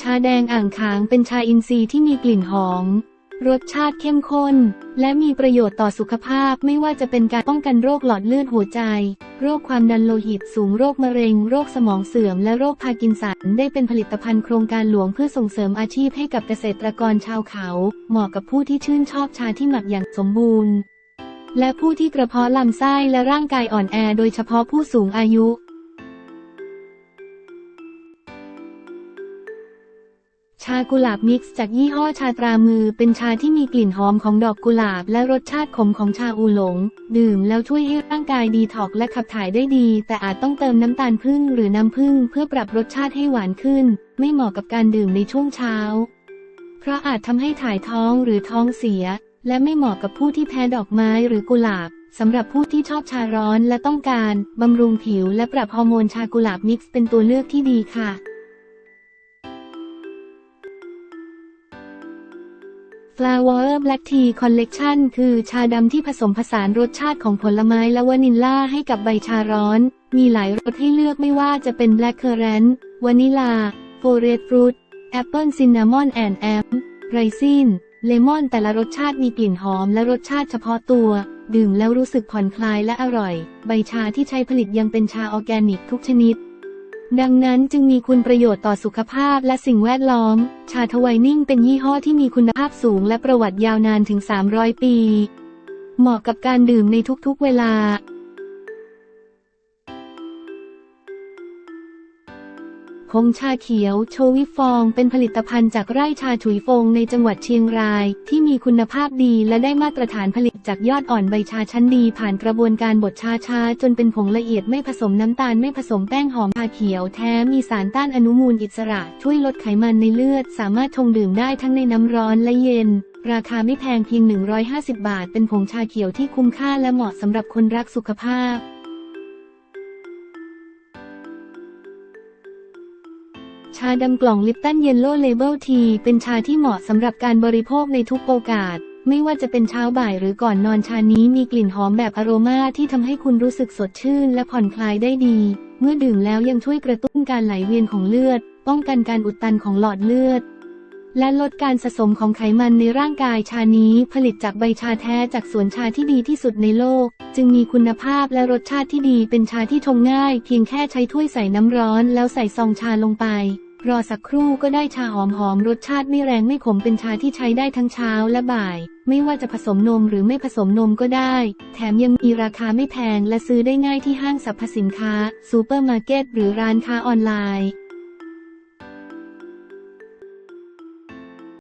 ชาแดงอ่างขางเป็นชาอินทรีย์ที่มีกลิ่นหอม รสชาติเข้มข้น และมีประโยชน์ต่อสุขภาพไม่ว่าจะเป็นการป้องกันโรคหลอดเลือดหัวใจ โรคความดันโลหิตสูงโรคมะเร็ง โรคสมองเสื่อม และโรคพาร์กินสัน ได้เป็นผลิตภัณฑ์โครงการหลวงเพื่อส่งเสริมอาชีพให้กับเกษตรกรชาวเขา เหมาะกับผู้ที่ชื่นชอบชาที่หมักอย่างสมบูรณ์ และผู้ที่กระเพาะลำไส้และร่างกายอ่อนแอ โดยเฉพาะผู้สูงอายุ ชากุหลาบมิกซ์จากยี่ห้อชาตรามือเป็นชาที่มีกลิ่นหอมของดอกกุหลาบและรสชาติขมของชาอูหลง ดื่มแล้วช่วยให้ร่างกายดีท็อกและขับถ่ายได้ดี แต่อาจต้องเติมน้ำตาลผึ้งหรือน้ำผึ้งเพื่อปรับรสชาติให้หวานขึ้น ไม่เหมาะกับการดื่มในช่วงเช้า เพราะอาจทำให้ถ่ายท้องหรือท้องเสีย และไม่เหมาะกับผู้ที่แพ้ดอกไม้หรือกุหลาบสำหรับผู้ที่ชอบชาร้อนและต้องการบำรุงผิวและปรับฮอร์โมนชากุหลาบมิกซ์เป็นตัวเลือกที่ดีค่ะ Flower Black Tea Collection คือชาดำที่ผสมผสานรสชาติของผลไม้และวานิลลาให้กับใบชาร้อน มีหลายรสให้เลือกไม่ว่าจะเป็น Black Currant วานิลา Forest Fruit Apple Cinnamon and Am ไรซินเลมอนแต่ละรสชาติมีกลิ่นหอมและรสชาติเฉพาะตัว ดื่มแล้วรู้สึกผ่อนคลายและอร่อย ใบชาที่ใช้ผลิตยังเป็นชาออร์แกนิกทุกชนิด ดังนั้นจึงมีคุณประโยชน์ต่อสุขภาพและสิ่งแวดล้อม ชาทไวนิ่งเป็นยี่ห้อที่มีคุณภาพสูงและประวัติยาวนานถึง 300 ปี เหมาะกับการดื่มในทุกๆเวลา ผงชาเขียว โชวิฟอง เป็นผลิตภัณฑ์จากไร่ชาฉุยฟงในจังหวัดเชียงราย ที่มีคุณภาพดีและได้มาตรฐานผลิตจากยอดอ่อนใบชาชั้นดี ผ่านกระบวนการบดชาชา จนเป็นผงละเอียดไม่ผสมน้ำตาลไม่ผสมแป้งหอมชาเขียวแท้มีสารต้านอนุมูลอิสระ ช่วยลดไขมันในเลือด สามารถชงดื่มได้ทั้งในน้ำร้อนและเย็นราคาไม่แพงเพียง 150 บาท เป็นผงชาเขียวที่คุ้มค่าและเหมาะสำหรับคนรักสุขภาพ ชาดำกล่องลิปตันเยลโล่เลเบลทีเป็นชาที่เหมาะสำหรับการบริโภคในทุกโอกาส ไม่ว่าจะเป็นเช้าบ่ายหรือก่อนนอนชานี้มีกลิ่นหอมแบบอโรมาที่ทำให้คุณรู้สึกสดชื่นและผ่อนคลายได้ดี เมื่อดื่มแล้วยังช่วยกระตุ้นการไหลเวียนของเลือด ป้องกันการอุดตันของหลอดเลือด และลดการสะสมของไขมันในร่างกายชานี้ผลิตจากใบชาแท้จากสวนชาที่ดีที่สุดในโลก จึงมีคุณภาพและรสชาติที่ดีเป็นชาที่ชงง่าย เพียงแค่ใช้ถ้วยใส่น้ำร้อนแล้วใส่ซองชาลงไป รอสักครู่ก็ได้ชาหอมๆรสชาติไม่แรงไม่ขมเป็นชาที่ใช้ได้ทั้งเช้าและบ่าย ไม่ว่าจะผสมนมหรือไม่ผสมนมก็ได้ แถมยังมีราคาไม่แพงและซื้อได้ง่ายที่ห้างสรรพสินค้าซูเปอร์มาร์เก็ตหรือร้านค้าออนไลน์